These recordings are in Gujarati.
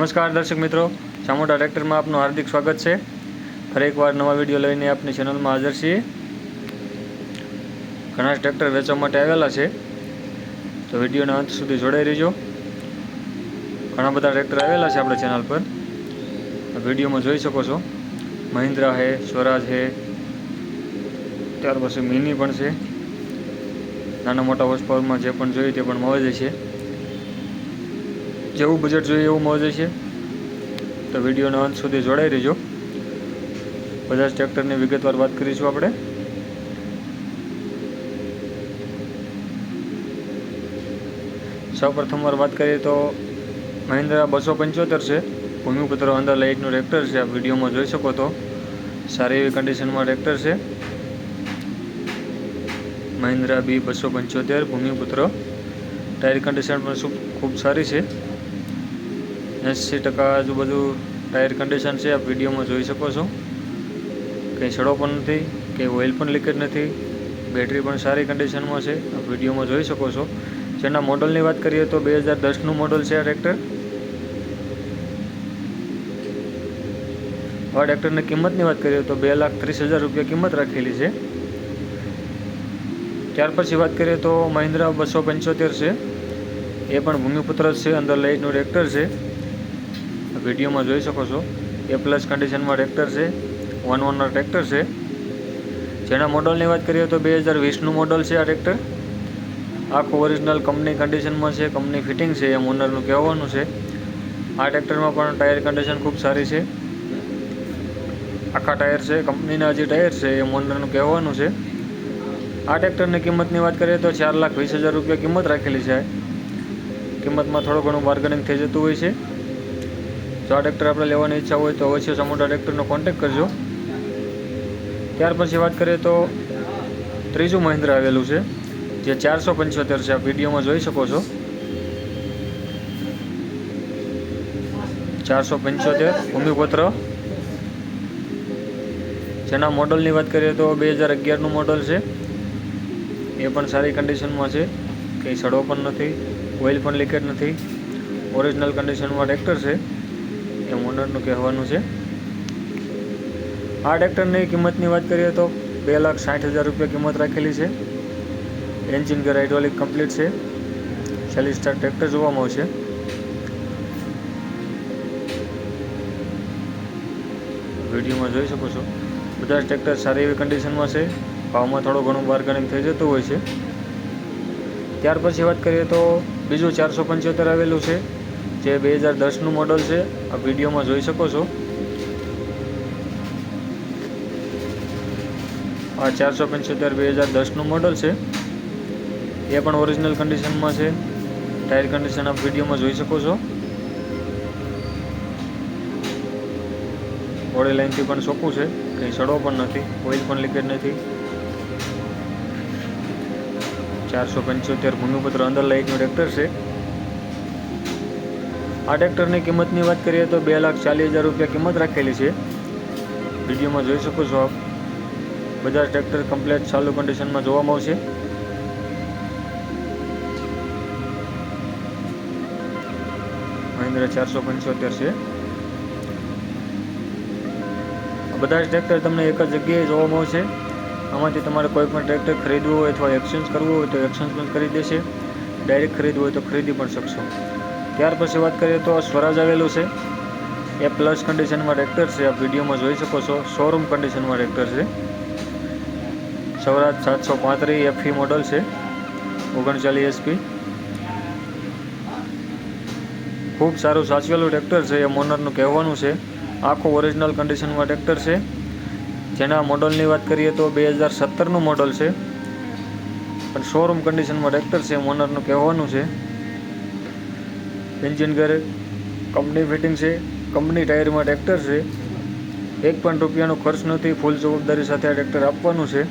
નમસ્કાર દર્શક મિત્રો. ચામોટા ટ્રેક્ટરમાં આપનું હાર્દિક સ્વાગત છે. ફરી એકવાર નવા વીડિયો લઈને આપની ચેનલમાં હાજર છીએ. ઘણા ટ્રેક્ટર વેચવા માટે આવેલા છે. તો વિડીયોના અંત સુધી જોડાઈ રહેજો. ઘણા બધા ટ્રેક્ટર આવેલા છે આપણા ચેનલ પર. વિડીયોમાં જોઈ શકો છો. મહિન્દ્રા છે સ્વરાજ છે ત્યાર પછી મિની પણ છે. નાના મોટા હોર્સ જે પણ જોઈએ તે પણ મળી જશે જેવું બજેટ જોઈએ એવું મોજે છે. તો વિડીયોના અંત સુધી જોડાઈ રહેજો. બધા જ ટ્રેક્ટરની વિગતવાર વાત કરીશું આપણે. સૌ પ્રથમવાર વાત કરીએ તો મહિન્દ્રા બસો પંચોતેર છે. ભૂમિપુત્ર અંદર લાઇટનું ટ્રેક્ટર છે. આ વિડીયોમાં જોઈ શકો તો સારી એવી કન્ડિશનમાં ટ્રેક્ટર છે. મહિન્દ્રા બી બસો પંચોતેર ભૂમિપુત્ર ટાયર કન્ડિશન પણ ખૂબ સારી છે. એંસી ટકા આજુબાજુ ટાયર કન્ડિશન છે, આપ વિડીયોમાં જોઈ શકો છો. કંઈ સડો પણ નથી કે ઓઇલ પણ લીકેજ નથી. બેટરી પણ સારી કન્ડિશનમાં છે, આપ વિડીયોમાં જોઈ શકો છો. જેના મોડલની વાત કરીએ તો બે હજાર દસનું મોડલ છે આ ટ્રેક્ટર આ ટ્રેક્ટરની કિંમતની વાત કરીએ તો બે લાખ ત્રીસ હજાર રૂપિયા કિંમત રાખેલી છે. ત્યાર પછી વાત કરીએ તો મહિન્દ્રા બસો પંચોતેર છે. એ પણ ભૂમિપુત્ર છે, અંદર લાઇટનું ટ્રેક્ટર છે. વિડીયોમાં જોઈ શકો છો. એ પ્લસ કન્ડિશનમાં ટ્રેક્ટર છે. વન ઓનર ટ્રેક્ટર છે. જેના મોડલની વાત કરીએ તો બે હજાર વીસનું મોડલ છે આ ટ્રેક્ટર આખું ઓરિજિનલ કંપની કન્ડિશનમાં છે કંપની ફિટિંગ છે, એમ ઓનરનું કહેવાનું છે. આ ટ્રેક્ટરમાં પણ ટાયર કન્ડિશન ખૂબ સારી છે. આખા ટાયર છે કંપનીના જે ટાયર છે, એમ ઓનરનું કહેવાનું છે. આ ટ્રેક્ટરની કિંમતની વાત કરીએ તો ચાર લાખ વીસ હજાર રૂપિયા કિંમત રાખેલી છે. કિંમતમાં થોડું ઘણું બાર્ગેનિંગ થઈ જતું હોય છે. જો આ ટ્રેક્ટર આપણે લેવાની ઈચ્છા હોય તો અવશ્ય સમોટા ટ્રેક્ટરનો કોન્ટેક્ટ કરજો. ત્યાર પછી વાત કરીએ તો ત્રીજું મહિન્દ્રા આવેલું છે, જે ચારસો પંચોતેર છે. આપ વિડીયોમાં જોઈ શકો છો. ચારસો પંચોતેર ભૂમિપુત્ર. જેના મોડલની વાત કરીએ તો બે હજાર અગિયારનું મોડલ છે. એ પણ સારી કન્ડિશનમાં છે. કંઈ સડો પણ નથી ઓઇલ પણ લીકેજ નથી. ઓરિજિનલ કન્ડિશનમાં ટ્રેક્ટર છે. એ ઓનરનું કહેવાનું છે. આ ટ્રેક્ટરની કિંમતની વાત કરીએ તો બે લાખ સાઠ હજાર રૂપિયા કિંમત રાખેલી છે. એન્જિન ગેર હાઇડ્રોલિક કમ્પ્લીટ છે. ચાલીસ સ્ટાર ટ્રેક્ટર જોવામાં આવશે. વિડીયોમાં જોઈ શકો છો. બધા ટ્રેક્ટર સારી એવી કન્ડિશનમાં છે. ભાવમાં થોડું ઘણું બાર્ગેનિંગ થઈ જતું હોય છે. ત્યાર પછી વાત કરીએ તો બીજું ચારસો પંચોતેર આવેલું છે. જે બે હજાર દસનું મોડલ છે, આ વિડીયોમાં જોઈ શકો છો. આ ચારસો પંચોતેર બે હજાર દસનું મોડલ છે. એ પણ ઓરિજિનલ કન્ડિશનમાં છે. ટાયર કન્ડિશન આપ વિડીયોમાં જોઈ શકો છો. બોડી લાઇનથી પણ ચોખ્ખું છે. કંઈ સડો પણ નથી ઓઇલ પણ લીકેજ નથી. ચારસો પંચોતેર ભૂમિપુત્ર અંદર લાઇટનું ટ્રેક્ટર છે. આ ટ્રેક્ટરની કિંમતની વાત કરીએ તો બે લાખ ચાલીસ હજાર રૂપિયા કિંમત રાખેલી છે. વિડીયોમાં જોઈ શકો છો આપ. બધા ટ્રેક્ટર કમ્પ્લેટ ચાલુ કન્ડિશનમાં જોવામાં આવશે. મહિન્દ્રા ચારસો પંચોતેર છે. બધા જ ટ્રેક્ટર તમને એક જ જગ્યાએ જોવામાં આવશે. આમાંથી તમારે કોઈ પણ ટ્રેક્ટર ખરીદવું હોય અથવા એક્સચેન્જ કરવું હોય તો એક્સચેન્જ પણ કરી દેશે. ડાયરેક્ટ ખરીદવું હોય તો ખરીદી પણ શકશો. ત્યાર પછી વાત કરીએ તો સ્વરાજ આવેલું છે. એ પ્લસ કન્ડિશનમાં ટ્રેક્ટર છે. આપ વિડીયોમાં જોઈ શકો છો. શોરૂમ કન્ડિશનમાં ટ્રેક્ટર છે. સ્વરાજ સાતસો પાંત્રીસ એફી મોડલ છે. ઓગણચાલીસ એસપી ખૂબ સારું સાચવેલું ટ્રેક્ટર છે. એ મોનરનું કહેવાનું છે. આખું ઓરિજિનલ કન્ડિશનમાં ટ્રેક્ટર છે. જેના મોડલની વાત કરીએ તો બે હજાર સત્તરનું મોડલ છે. પણ શોરૂમ કન્ડિશનમાં ટ્રેક્ટર છે. મોનરનું કહેવાનું છે. એન્જિન ઘરે કંપની ફિટિંગ છે કંપની ટાયરમાં ટ્રેક્ટર છે. એક પણ રૂપિયાનો ખર્ચ નથી ફૂલ જવાબદારી સાથે આ ટ્રેક્ટર આપવાનું છે.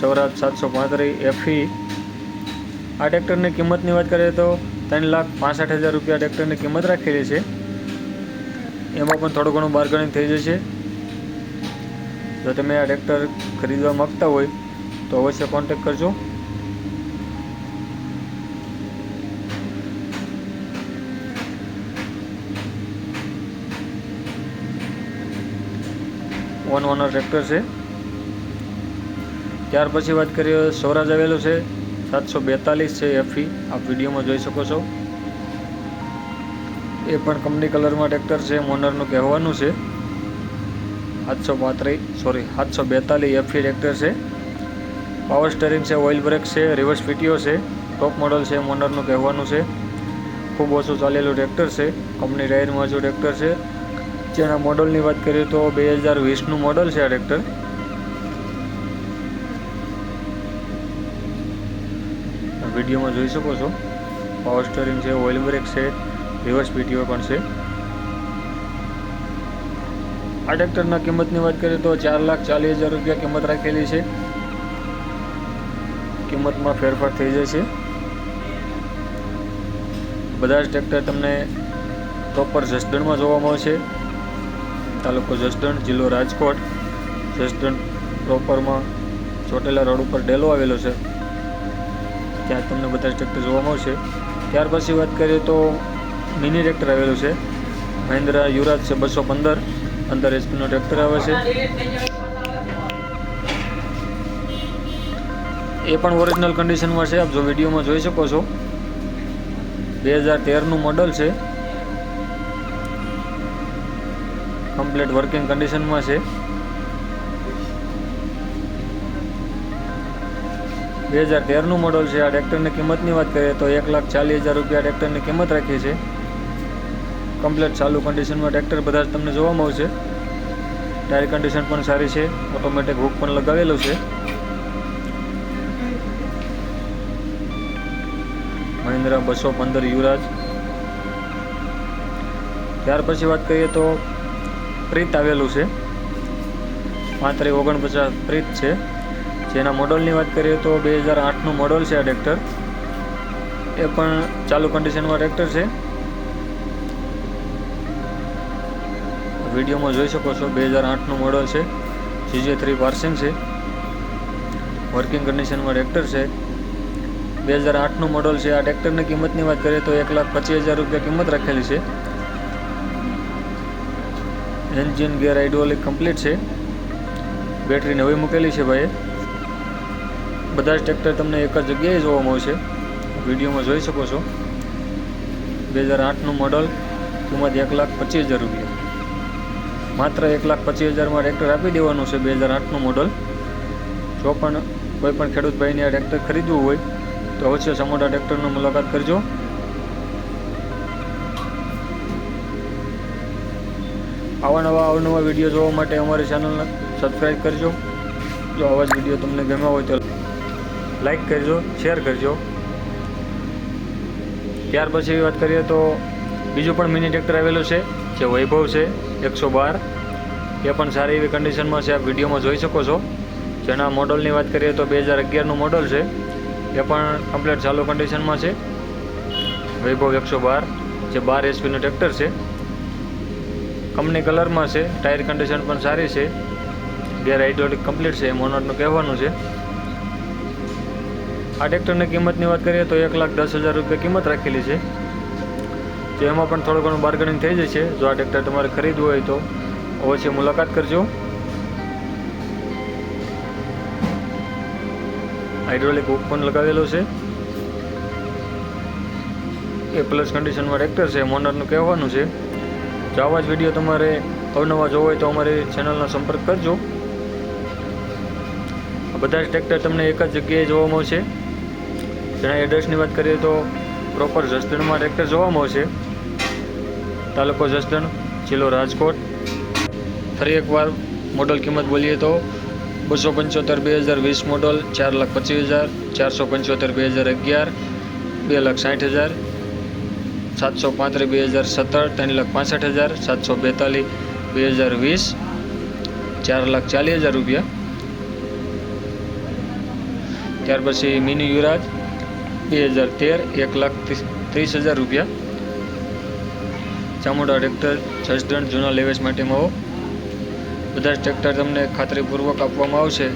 સૌરાજ સાતસો પાંત્રીસ એફી આ ટ્રેક્ટરની કિંમતની વાત કરીએ તો ત્રણ લાખ પાસઠ હજાર રૂપિયા ટ્રેક્ટરની કિંમત રાખેલી છે. એમાં પણ થોડું ઘણું બાર્ગેનિંગ થઈ જશે. જો તમે આ ટ્રેક્ટર ખરીદવા માગતા હોય, તો અવશ્ય કોન્ટેક્ટ કરજો. વન ઓનર ટ્રેક્ટર છે. ત્યાર પછી વાત કરીએ સ્વરાજ આવેલું છે. સાતસો બેતાલીસ છે એફી આપ વિડીયોમાં જોઈ શકો છો. એ પણ કંપની કલરમાં ટ્રેક્ટર છે મોનરનું કહેવાનું છે. સાતસો પાંત્રીસ સોરી સાતસો બેતાલીસ એફી ટ્રેક્ટર છે. પાવર સ્ટેરિંગ છે ઓઇલ બ્રેક છે રિવર્સ પીટીઓ છે. ટોપ મોડલ છે મોનરનું કહેવાનું છે. ખૂબ ઓછું ચાલેલું ટ્રેક્ટર છે. કંપની ટાયરમાં જો ટ્રેક્ટર છે. જેના મોડલની વાત કરીએ તો બે હજાર વીસનું મોડલ છે આ ટ્રેક્ટર. વિડીયોમાં જોઈ શકો છો. પાવર સ્ટરિંગ છે ઓઇલ બ્રેક છે રિવર્સ પીટીઓ પણ છે. આ ટ્રેક્ટરના કિંમતની વાત કરીએ તો ચાર લાખ ચાલીસ હજાર રૂપિયા કિંમત રાખેલી છે. કિંમતમાં ફેરફાર થઈ જશે બધા જ ટ્રેક્ટર તમને પ્રોપર જસદણમાં જોવા મળશે. તાલુકો જસદણ, જિલ્લો રાજકોટ. જસદણ પ્રોપરમાં ચોટેલા રોડ ઉપર ડેલો આવેલો છે. ત્યાં તમને બધા ટ્રેક્ટર જોવા મળશે. ત્યાર પછી વાત કરીએ તો મિની ટ્રેક્ટર આવેલું છે. મહિન્દ્રા યુરાજ છે બસો પંદર. પંદર એચપીનો ટ્રેક્ટર આવે છે. એ પણ ઓરિજિનલ કન્ડિશનમાં છે. આપ જો વિડીયોમાં જોઈ શકો છો. બે હજાર તેરનું મોડલ છે. કમ્પ્લીટ વર્કિંગ કન્ડિશનમાં છે. બે હજાર તેરનું મોડલ છે. આ ટ્રેક્ટરની કિંમતની વાત કરીએ તો એક લાખ ચાલીસ હજાર રૂપિયા ટ્રેક્ટરની કિંમત રાખી છે. કમ્પ્લીટ ચાલુ કન્ડિશનમાં ટ્રેક્ટર બધા જ તમને જોવા મળશે. ટાયર કન્ડિશન પણ સારી છે. ઓટોમેટિક હુક પણ લગાવેલું છે. મહિન્દ્રા બસો પંદર યુરાજ ત્યાર પછી વાત કરીએ તો પ્રીત આવેલું છે. પાંત્રીસ ઓગણપચાસ પ્રીત છે. જેના મોડલની વાત કરીએ તો બે હજાર આઠનું મોડલ છે આ ટ્રેક્ટર. એ પણ ચાલુ કન્ડિશનમાં ટ્રેક્ટર છે. વિડીયોમાં જોઈ શકો છો, બે હજાર આઠનું મોડલ છે. જીજે થ્રી પાર્સિંગ છે. વર્કિંગ કન્ડિશનમાં ટ્રેક્ટર છે. બે હજાર આઠનું મોડલ છે. આ ટ્રેક્ટરની કિંમતની વાત કરીએ તો એક લાખ પચીસ હજાર રૂપિયા કિંમત રાખેલી છે. એન્જિન ગેર હાઇડ્રોલિક કમ્પ્લીટ છે. બેટરી નવી મૂકેલી છે ભાઈ બધા જ ટ્રેક્ટર તમને એક જ જગ્યાએ જોવા મળશે વિડીયોમાં જોઈ શકો છો. બે હજાર આઠનું મોડલ કિંમત એક લાખ પચીસ હજાર રૂપિયા. માત્ર એક લાખ પચીસ હજારમાં ટ્રેક્ટર આપી દેવાનું છે બે હજાર આઠનું મોડલ. જો પણ કોઈ પણ ખેડૂત ભાઈને આ ટ્રેક્ટર ખરીદવું હોય, તો અવશ્ય સમોડા ટ્રેક્ટરની મુલાકાત કરજો. આવા નવા અવનવા વીડિયો જોવા માટે અમારી ચેનલને સબસ્ક્રાઈબ કરજો. જો આવા જ વીડિયો તમને ગમ્યા હોય તો લાઈક કરજો શેર કરજો. ત્યાર પછી વાત કરીએ તો બીજું પણ મિની ટ્રેક્ટર આવેલું છે, જે વૈભવ છે, એકસો બાર. એ પણ સારી એવી કન્ડિશનમાં છે, આપ વિડીયોમાં જોઈ શકો છો. જેના મોડલની વાત કરીએ તો બે હજાર અગિયારનું મોડલ છે. એ પણ કમ્પ્લીટ ચાલુ કન્ડિશનમાં છે. વૈભવ એકસો બાર, જે બાર એચપીનું ટ્રેક્ટર છે. કંપની કલરમાં છે ટાયર કન્ડિશન પણ સારી છે. ગેર હાઇડ્રોલિક કમ્પ્લીટ છે મોનરનું કહેવાનું છે. આ ટ્રેક્ટરની કિંમતની વાત કરીએ તો એક લાખ દસ હજાર રૂપિયા કિંમત રાખેલી છે. તો એમાં પણ થોડું ઘણું બાર્ગેનિંગ થઈ જશે જો આ ટ્રેક્ટર તમારે ખરીદવું હોય તો અવશ્ય મુલાકાત કરજો. હાઇડ્રોલિક હુક પણ લગાવેલો છે. એ પ્લસ કન્ડિશનમાં ટ્રેક્ટર છે મોનરનું કહેવાનું છે. જો આવા જ વીડિયો તમારે અવનવા જોવો હોય તો અમારી ચેનલનો સંપર્ક કરજો. બધા જ ટ્રેક્ટર તમને એક જ જગ્યાએ જોવા મળશે. જેના એડ્રેસની વાત કરીએ તો પ્રોપર જસદણમાં ટ્રેક્ટર જોવા મળશે. તાલુકો જસદણ, જિલ્લો રાજકોટ. ફરી એકવાર મોડલ કિંમત બોલીએ તો બસો પંચોતેર, બે હજાર વીસ મોડલ ચાર લાખ પચીસ હજાર, ચારસો પંચોતેર, બે હજાર અગિયાર, બે લાખ સાઠ હજાર સાતસો પાંત્રીસ, બે હજાર સત્તર, ત્રણ લાખ પાસઠ હજાર, સાતસો બેતાલીસ, બે હજાર વીસ, ચાર લાખ ચાલીસ હજાર રૂપિયા. ત્યાર પછી મિની યુવરાજ, બે હજાર તેર, એક લાખ ત્રીસ હજાર રૂપિયા. ચામુંડા ટ્રેક્ટર, જસદણ, જૂના લેવેસ માટે મળો બધા જ ટ્રેક્ટર તમને ખાતરીપૂર્વક આપવામાં આવશે.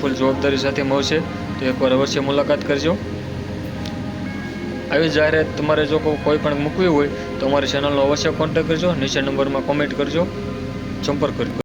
ફૂલ જવાબદારી સાથે મળશે. તો એકવાર અવશ્ય મુલાકાત કરજો. આવી જાહેરાત તમારે જો કોઈ પણ મૂકવી હોય તો અમારી ચેનલનો અવશ્ય કોન્ટેક્ટ કરજો. નીચે નંબરમાં કોમેન્ટ કરજો. સંપર્ક કરી